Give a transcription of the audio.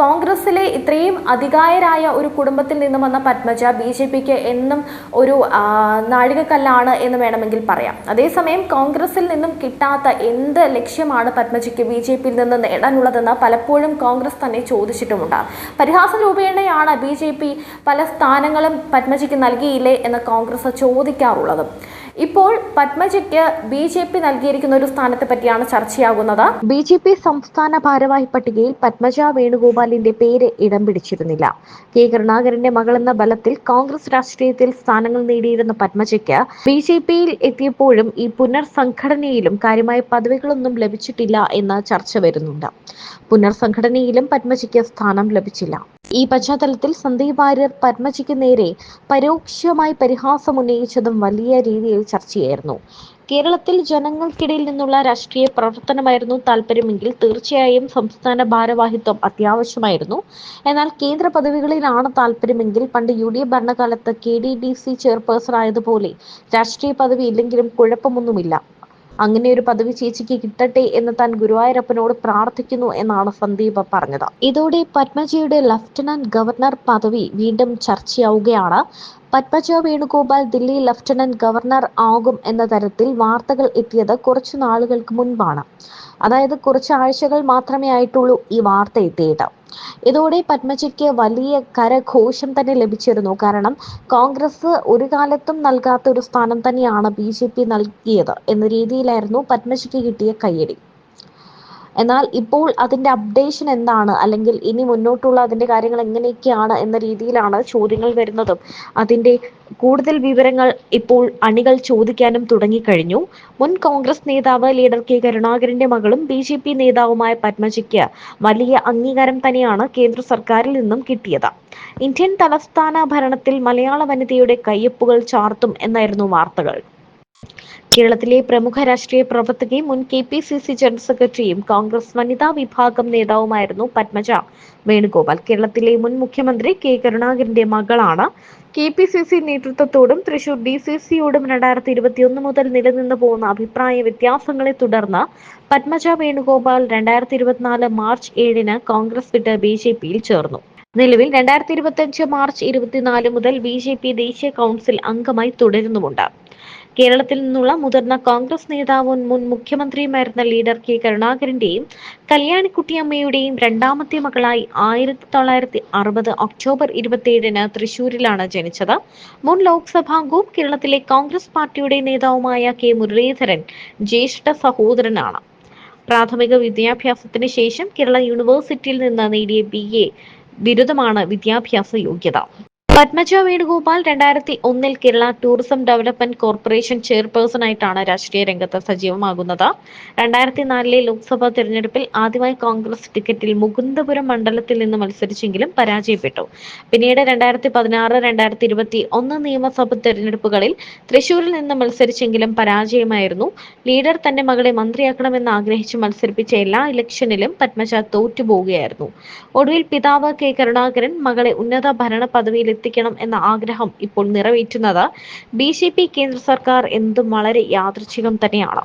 കോൺഗ്രസിലെ ഇത്രയും അധികായരായ ഒരു കുടുംബത്തിൽ നിന്നും വന്ന പത്മജ ബി ജെ പിക്ക് എന്നും ഒരു നാഴികക്കല്ലാണ് എന്ന് വേണമെങ്കിൽ പറയാം. അതേസമയം കോൺഗ്രസിൽ നിന്നും കിട്ടാത്ത എന്ത് ലക്ഷ്യമാണ് പത്മജയ്ക്ക് ബി ജെ പിയിൽ നിന്ന് നേടാനുള്ളതെന്ന് പലപ്പോഴും കോൺഗ്രസ് തന്നെ ചോദിച്ചിട്ടുമുണ്ട്. പരിഹാസ രൂപേണയാണ് ബി ജെ പി പല സ്ഥാനങ്ങളും പത്മജയ്ക്ക് നൽകിയില്ലേ എന്ന് കോൺഗ്രസ് ചോദിക്കാറുള്ളത്. ഇപ്പോൾ പത്മജയ്ക്ക് ബി ജെ പി നൽകിയിരിക്കുന്ന ഒരു സ്ഥാനത്തെ പറ്റിയാണ് ചർച്ചയാകുന്നത്. ബി ജെ പി സംസ്ഥാന ഭാരവാഹി പട്ടികയിൽ പത്മജ വേണുഗോപാലിന്റെ പേര് ഇടം പിടിച്ചിരുന്നില്ല. കെ കരുണാകരന്റെ മകളെന്ന ബലത്തിൽ കോൺഗ്രസ് രാഷ്ട്രീയത്തിൽ സ്ഥാനങ്ങൾ നേടിയിരുന്ന പത്മജയ്ക്ക് ബി ജെ പിയിൽ എത്തിയപ്പോഴും ഈ പുനർസംഘടനയിലും കാര്യമായ പദവികളൊന്നും ലഭിച്ചിട്ടില്ല എന്ന ചർച്ച വരുന്നുണ്ട്. പുനർസംഘടനയിലും പത്മജയ്ക്ക് സ്ഥാനം ലഭിച്ചില്ല. ഈ പശ്ചാത്തലത്തിൽ സന്ദീപ് വാര്യർ പത്മജിക്ക് നേരെ പരോക്ഷമായി പരിഹാസം ഉന്നയിച്ചതും വലിയ രീതിയിൽ ചർച്ചയായിരുന്നു. കേരളത്തിൽ ജനങ്ങൾക്കിടയിൽ നിന്നുള്ള രാഷ്ട്രീയ പ്രവർത്തനമായിരുന്നു താല്പര്യമെങ്കിൽ തീർച്ചയായും സംസ്ഥാന ഭാരവാഹിത്വം അത്യാവശ്യമായിരുന്നു. എന്നാൽ കേന്ദ്ര പദവികളിലാണ് താല്പര്യമെങ്കിൽ പണ്ട് യു ഡി എഫ് ഭരണകാലത്ത് K D D C chairperson ആയതുപോലെ രാഷ്ട്രീയ പദവി ഇല്ലെങ്കിലും കുഴപ്പമൊന്നുമില്ല. അങ്ങനെ ഒരു പദവി ചേച്ചിക്ക് കിട്ടട്ടെ എന്ന് താൻ ഗുരുവായൂരപ്പനോട് പ്രാർത്ഥിക്കുന്നു എന്നാണ് സന്ദീപ് പറഞ്ഞത്. ഇതോടെ പത്മജിയുടെ ലഫ്റ്റനന്റ് ഗവർണർ പദവി വീണ്ടും ചർച്ചയാവുകയാണ്. പത്മജ വേണുഗോപാൽ ദില്ലി ലഫ്റ്റനന്റ് ഗവർണർ ആകും എന്ന തരത്തിൽ വാർത്തകൾ എത്തിയത് കുറച്ചു നാളുകൾക്ക് മുൻപാണ്. അതായത് കുറച്ച് ആഴ്ചകൾ മാത്രമേ ആയിട്ടുള്ളൂ ഈ വാർത്ത എത്തിയിട്ട് ഇതോടെ പത്മജയ്ക്ക് വലിയ കരഘോഷം തന്നെ ലഭിച്ചിരുന്നു. കാരണം കോൺഗ്രസ് ഒരു കാലത്തും നൽകാത്ത ഒരു സ്ഥാനം തന്നെയാണ് ബി ജെ പി നൽകിയത് എന്ന രീതിയിലായിരുന്നു പത്മജയ്ക്ക് കിട്ടിയ കയ്യടി. എന്നാൽ ഇപ്പോൾ അതിന്റെ അപ്ഡേഷൻ എന്താണ്? അല്ലെങ്കിൽ ഇനി മുന്നോട്ടുള്ള അതിന്റെ കാര്യങ്ങൾ എങ്ങനെയൊക്കെയാണ് എന്ന രീതിയിലാണ് ചോദ്യങ്ങൾ വരുന്നതും. അതിന്റെ കൂടുതൽ വിവരങ്ങൾ ഇപ്പോൾ അണികൾ ചോദിക്കാനും തുടങ്ങിക്കഴിഞ്ഞു. മുൻ കോൺഗ്രസ് നേതാവ് ലീഡർ കെ കരുണാകരന്റെ മകളും ബി ജെ പി നേതാവുമായ പത്മജിക്ക് വലിയ അംഗീകാരം തന്നെയാണ് കേന്ദ്ര സർക്കാരിൽ നിന്നും കിട്ടിയത്. ഇന്ത്യൻ തലസ്ഥാന ഭരണത്തിൽ മലയാള വനിതയുടെ കയ്യൊപ്പുകൾ ചാർത്തും എന്നായിരുന്നു വാർത്തകൾ. കേരളത്തിലെ പ്രമുഖ രാഷ്ട്രീയ പ്രവർത്തകയും മുൻ K P C C general സെക്രട്ടറിയും കോൺഗ്രസ് വനിതാ വിഭാഗം നേതാവുമായിരുന്നു പത്മജ. വേണുഗോപാൽ കേരളത്തിലെ മുൻ മുഖ്യമന്ത്രി കെ കരുണാകരന്റെ മകളാണ്. കെ പി സി സി നേതൃത്വത്തോടും തൃശൂർ ഡി സി സിയോടും രണ്ടായിരത്തി ഇരുപത്തിയൊന്ന് മുതൽ നിലനിന്നു പോകുന്ന അഭിപ്രായ വ്യത്യാസങ്ങളെ തുടർന്ന് പത്മജ വേണുഗോപാൽ രണ്ടായിരത്തി ഇരുപത്തിനാല് മാർച്ച് ഏഴിന് കോൺഗ്രസ് വിട്ട് ബി ജെ പിയിൽ ചേർന്നു. നിലവിൽ രണ്ടായിരത്തി ഇരുപത്തിയഞ്ച് മാർച്ച് ഇരുപത്തിനാല് മുതൽ ബി ജെ പി ദേശീയ കൗൺസിൽ അംഗമായി തുടരുന്നുമുണ്ട്. കേരളത്തിൽ നിന്നുള്ള മുതിർന്ന കോൺഗ്രസ് നേതാവും മുൻ മുഖ്യമന്ത്രിയുമായിരുന്ന ലീഡർ കെ കരുണാകരന്റെയും കല്യാണിക്കുട്ടിയമ്മയുടെയും രണ്ടാമത്തെ മകളായി ആയിരത്തി തൊള്ളായിരത്തി അറുപത് ഒക്ടോബർ ഇരുപത്തിയേഴിന് തൃശൂരിലാണ് ജനിച്ചത്. മുൻ ലോക്സഭാംഗവും കേരളത്തിലെ കോൺഗ്രസ് പാർട്ടിയുടെ നേതാവുമായ കെ മുരളീധരൻ ജ്യേഷ്ഠ സഹോദരനാണ്. പ്രാഥമിക വിദ്യാഭ്യാസത്തിന് ശേഷം കേരള യൂണിവേഴ്സിറ്റിയിൽ നിന്ന് നേടിയ ബി എ ബിരുദമാണ് വിദ്യാഭ്യാസ യോഗ്യത. പത്മജ വേണുഗോപാൽ രണ്ടായിരത്തി ഒന്നിൽ Kerala tourism development corporation chairperson ആയിട്ടാണ് രാഷ്ട്രീയ രംഗത്ത് സജീവമാകുന്നത്. രണ്ടായിരത്തി നാലിലെ ലോക്സഭാ തെരഞ്ഞെടുപ്പിൽ ആദ്യമായി കോൺഗ്രസ് ടിക്കറ്റിൽ മുകുന്ദപുരം മണ്ഡലത്തിൽ നിന്ന് മത്സരിച്ചെങ്കിലും പരാജയപ്പെട്ടു. പിന്നീട് രണ്ടായിരത്തി പതിനാറ് രണ്ടായിരത്തി ഇരുപത്തി ഒന്ന് നിയമസഭ തെരഞ്ഞെടുപ്പുകളിൽ തൃശൂരിൽ നിന്ന് മത്സരിച്ചെങ്കിലും പരാജയമായിരുന്നു. ലീഡർ തന്റെ മകളെ മന്ത്രിയാക്കണമെന്ന് ആഗ്രഹിച്ച് മത്സരിപ്പിച്ച എല്ലാ ഇലക്ഷനിലും പത്മജ തോറ്റുപോവുകയായിരുന്നു. ഒടുവിൽ പിതാവ് കെ കരുണാകരൻ മകളെ ഉന്നത ഭരണ പദവിയിൽ എത്തിക്കണം എന്ന ആഗ്രഹം ഇപ്പോൾ നിറവേറ്റുന്നത് ബി കേന്ദ്ര സർക്കാർ എന്തും വളരെ യാദൃച്ഛികം തന്നെയാണ്.